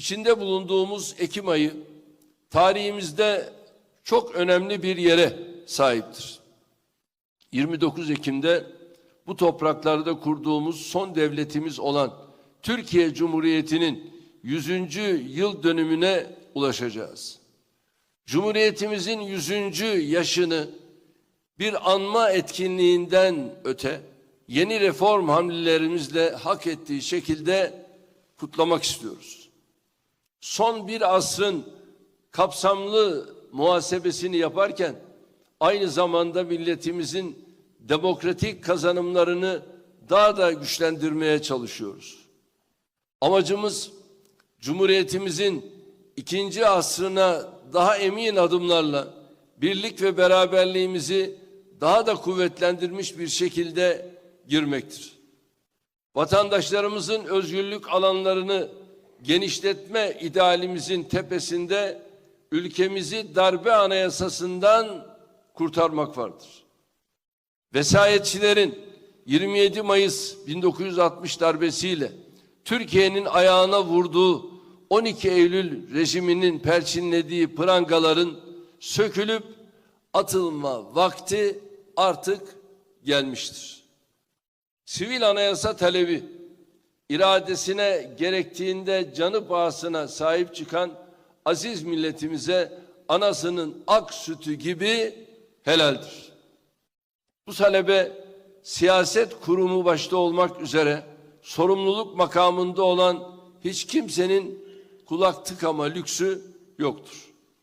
İçinde bulunduğumuz Ekim ayı tarihimizde çok önemli bir yere sahiptir. 29 Ekim'de bu topraklarda kurduğumuz son devletimiz olan Türkiye Cumhuriyeti'nin 100. yıl dönümüne ulaşacağız. Cumhuriyetimizin 100. yaşını bir anma etkinliğinden öte yeni reform hamlelerimizle hak ettiği şekilde kutlamak istiyoruz. Son bir asrın kapsamlı muhasebesini yaparken aynı zamanda milletimizin demokratik kazanımlarını daha da güçlendirmeye çalışıyoruz. Amacımız Cumhuriyetimizin ikinci asrına daha emin adımlarla birlik ve beraberliğimizi daha da kuvvetlendirmiş bir şekilde girmektir. Vatandaşlarımızın özgürlük alanlarını genişletme idealimizin tepesinde ülkemizi darbe anayasasından kurtarmak vardır. Vesayetçilerin 27 Mayıs 1960 darbesiyle Türkiye'nin ayağına vurduğu 12 Eylül rejiminin perçinlediği prangaların sökülüp atılma vakti artık gelmiştir. Sivil anayasa talebi iradesine gerektiğinde canı pahasına sahip çıkan aziz milletimize anasının ak sütü gibi helaldir. Bu talebe siyaset kurumu başta olmak üzere sorumluluk makamında olan hiç kimsenin kulak tıkama lüksü yoktur.